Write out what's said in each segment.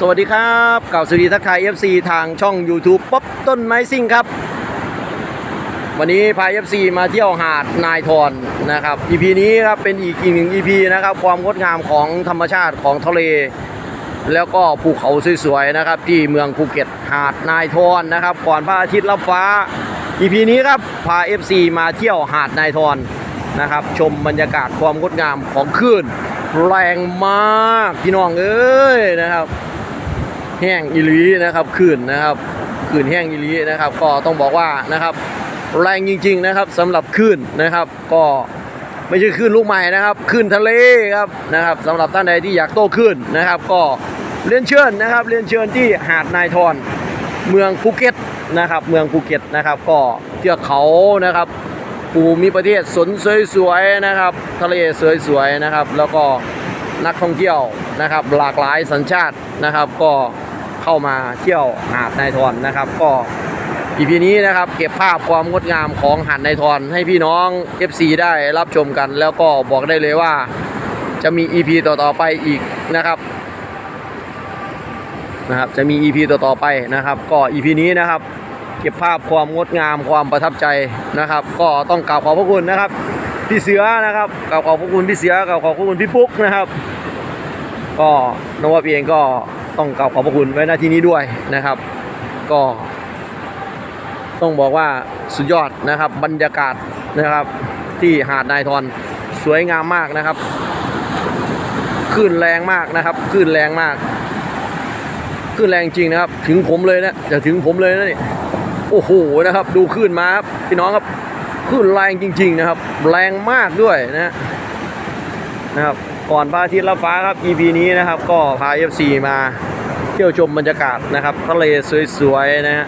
สวัสดีครับเก่าสวัสดีทักทาย FC ทางช่อง YouTube ป๊อปต้นไม้ซิ่งครับ วันนี้พา FC มาเที่ยวหาดนายทอนนะครับ EP นี้ครับเป็นอีกอีกหนึ่ง EP นะครับ ความงดงามของธรรมชาติของทะเล แล้วก็ภูเขาสวยๆนะครับ ที่เมืองภูเก็ตหาดนายทอนนะครับ ก่อนพระอาทิตย์ลับฟ้า EP นี้ครับพา FC มาเที่ยวหาดนายทอนนะครับ ชมบรรยากาศความงดงามของคลื่นแรงมากพี่น้องเอ้ยนะครับ แห้งอีหลีนะครับขื่นนะครับขื่นแห้งอีหลีนะครับ ก็ต้องบอกว่านะครับ แรงจริง ๆนะครับสำหรับคลื่นนะครับ ก็ไม่ใช่คลื่นลูกใหม่นะครับคลื่นทะเลครับนะครับสำหรับท่านใดที่อยากโต้คลื่นนะครับ ก็เรียนเชิญนะครับ เรียนเชิญที่หาดนายทอนเมืองภูเก็ตนะครับ เมืองภูเก็ตนะครับ ก็เทือกเขานะครับภูมิประเทศสนสวยๆนะครับ ทะเลสวยๆนะครับ แล้วก็นักท่องเที่ยวนะครับ หลากหลายสัญชาตินะครับ ก็ เข้ามาเที่ยวหาดนายทอนนะครับ ก็อีพีนี้นะครับเก็บภาพความงดงามของหาดนายทอนให้พี่น้อง FC ได้รับชมกัน แล้วก็บอกได้เลยว่าจะมี EP ต่อๆไปอีกนะครับนะครับ จะมี EP ต่อๆไปนะครับ ก็ EP นี้นะครับ เก็บภาพความงดงามความประทับใจนะครับ ก็ต้องกราบขอบพระคุณนะครับ พี่เสือนะครับกราบขอบพระคุณพี่เสือกราบขอบพระคุณพี่ปุ๊กนะครับ ก็นวับเองก็ ต้องกราบขอบพระคุณไว้หน้าที่นี้ด้วยนะครับ ก็ ต้องบอกว่าสุดยอดนะครับ บรรยากาศนะครับ ที่หาดนายทอนสวยงามมากนะครับคลื่นแรงมากนะครับคลื่นแรงมากคลื่นแรงจริงนะครับ ถึงผมเลยนะจะถึงผมเลยนะนี่โอ้โหนะครับ ดูคลื่นมาครับพี่น้องครับคลื่นแรงจริง ๆ นะครับ แรงมากด้วยนะฮะ นะครับก่อนพระอาทิตย์รับฟ้าครับ EP นี้นะครับ ก็พา FC มาเที่ยวชมบรรยากาศนะครับทะเลสวยๆนะฮะ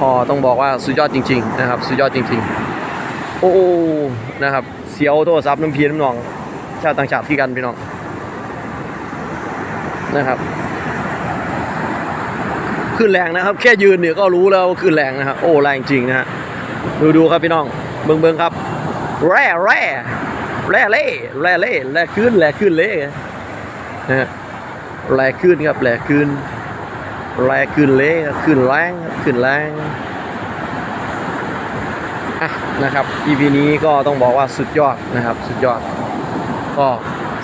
อ๋อต้องบอกว่าสุดยอดจริง ๆ นะครับ สุดยอดจริง ๆ โอ้นะครับเสียวโทรศัพท์น้ำพีน้ำนอง ชาวต่างชาติที่กันพี่น้องนะครับขึ้นแรงนะครับ แค่ยืนเนี่ยก็รู้แล้วขึ้นแรงนะครับโอ้แรงจริงนะฮะดูดูครับพี่น้องเบิ่งเบิ่งครับ แร่แร่ แร่เล่แร่เล่แร่ขึ้นแร่ขึ้นเล่นะฮะแร่ขึ้นครับแร่ขึ้นแร่ขึ้นเล่ขึ้นแรงขึ้นแรงอะนะครับ EP นี้ก็ต้องบอกว่าสุดยอดนะครับสุดยอด ก็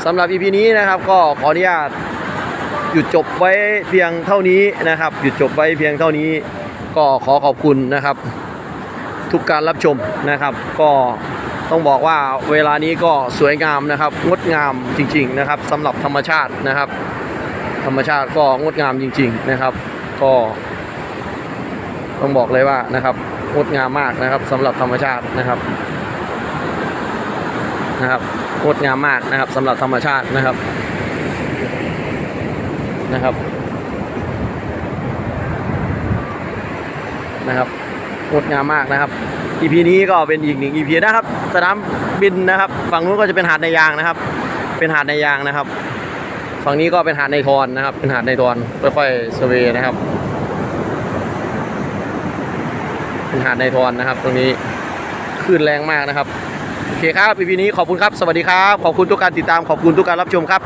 สำหรับ EP นี้นะครับก็ขออนุญาตหยุดจบไว้เพียงเท่านี้นะครับ หยุดจบไว้เพียงเท่านี้ ก็ขอขอบคุณนะครับ ทุกการรับชมนะครับ ก็ ต้องบอกว่าเวลานี้ก็สวยงามนะครับ งดงามจริง ๆ นะครับสำหรับธรรมชาตินะครับ ธรรมชาติก็งดงามจริง ๆ นะครับ ก็ ต้องบอกเลยว่านะครับงดงามมากนะครับสำหรับธรรมชาตินะครับนะครับงดงามมากนะครับสำหรับธรรมชาตินะครับนะครับนะครับงดงามมากนะครับ EP นี้ก็เป็นอีกหนึ่ง EP นะครับ สนามบินนะครับ ฝั่งนู้นก็จะเป็นหาดในยางนะครับ เป็นหาดในยางนะครับ ฝั่งนี้ก็เป็นหาดในทอนนะครับ เป็นหาดในทอนค่อยๆสเวย์นะครับ เป็นหาดในทอนนะครับ ตรงนี้คลื่นแรงมากนะครับโอเคครับ EP นี้ขอบคุณครับ สวัสดีครับ ขอบคุณทุกการติดตาม ขอบคุณทุกการรับชมครับ